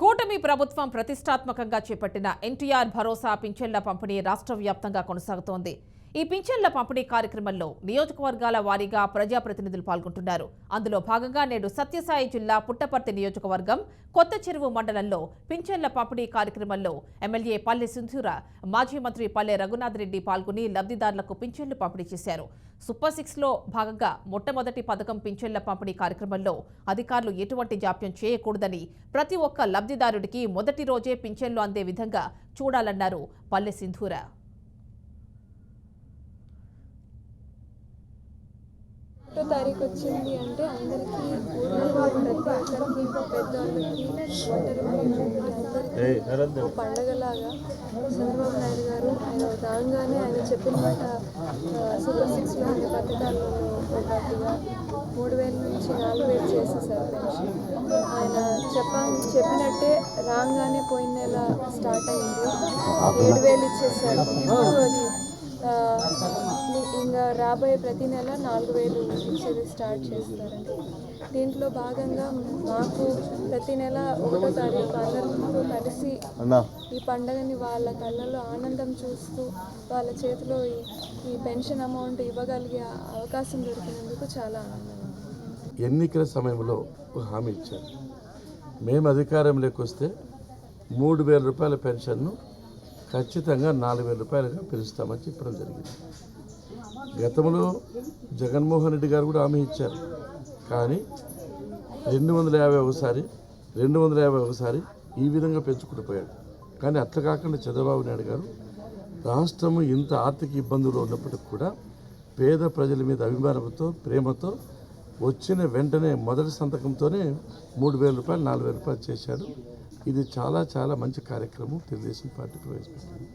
కూటమి ప్రభుత్వం ప్రతిష్టాత్మకంగా చేపట్టిన ఎన్టీఆర్ భరోసా పింఛన్ల పంపిణీ రాష్ట్ర వ్యాప్తంగా కొనసాగుతోంది. ఈ పింఛన్ల పంపిణీ కార్యక్రమంలో నియోజకవర్గాల వారీగా ప్రజాప్రతినిధులు పాల్గొంటున్నారు. అందులో భాగంగా నేడు సత్యసాయి జిల్లా పుట్టపర్తి నియోజకవర్గం కొత్త చెరువు మండలంలో పింఛన్ల పంపిణీ కార్యక్రమంలో ఎమ్మెల్యే పల్లె సింధూర మాజీ మంత్రి పల్లె రఘునాథ్ రెడ్డి పాల్గొని లబ్ధిదారులకు పింఛన్లు పంపిణీ చేశారు. సూపర్ సిక్స్లో భాగంగా మొట్టమొదటి పథకం పింఛన్ల పంపిణీ కార్యక్రమంలో అధికారులు ఎటువంటి జాప్యం చేయకూడదని ప్రతి ఒక్క లబ్ధిదారుడికి మొదటి రోజే పింఛన్లు అందే విధంగా చూడాలన్నారు పల్లె సింధూర. తారీఖు వచ్చింది అంటే అందరికీ ఊర్లో ప్రతి ఒక్కరికి పెద్దవాళ్ళకి ఒంటరి మహిళలకి అందరికీ ఒక పండగలాగా చంద్రబాబు నాయుడు గారు ఆయన రాగానే ఆయన చెప్పిన మాట సూపర్ సిక్స్లో అన్ని పథకాల్లో మూడు వేల నుంచి నాలుగు వేలు చేసేసారు పెన్షన్. ఆయన చెప్ప చెప్పినట్టే రాగానే పోయిన నెల స్టార్ట్ అయింది. ఏడు వేలు ఇచ్చేసారు. ఇప్పుడు అది ఇంకా రాబోయే ప్రతి నెల నాలుగు వేలు ఇచ్చేది స్టార్ట్ చేస్తారండి. దీంట్లో భాగంగా మాకు ప్రతి నెల ఒకటో తారీఖు అందరితో కలిసి ఈ పండగని వాళ్ళ కళ్ళలో ఆనందం చూస్తూ వాళ్ళ చేతిలో ఈ ఈ పెన్షన్ అమౌంట్ ఇవ్వగలిగే అవకాశం దొరికినందుకు చాలా ఆనందంగా ఉంది. ఎన్నికల సమయంలో ఒక హామీ ఇచ్చారు. మేము అధికారంలోకి వస్తే మూడు వేల రూపాయల పెన్షన్ను ఖచ్చితంగా నాలుగు వేల రూపాయలుగా పెంచుతామని చెప్పడం జరిగింది. గతంలో జగన్మోహన్ రెడ్డి గారు కూడా హామీ ఇచ్చారు. కానీ రెండు వందల యాభై ఒకసారి రెండు వందల యాభై ఒకసారి ఈ విధంగా పెంచుకుంటూ పోయాడు. కానీ అట్లా కాకుండా చంద్రబాబు నాయుడు గారు రాష్ట్రము ఇంత ఆర్థిక ఇబ్బందులు ఉన్నప్పటికి కూడా పేద ప్రజల మీద అభిమానంతో ప్రేమతో వచ్చిన వెంటనే మొదటి సంతకంతోనే మూడు వేల రూపాయలు నాలుగు వేల రూపాయలు చేశాడు. ఇది చాలా చాలా మంచి కార్యక్రమం తెలుగుదేశం పార్టీ ప్రవేశపెట్టింది.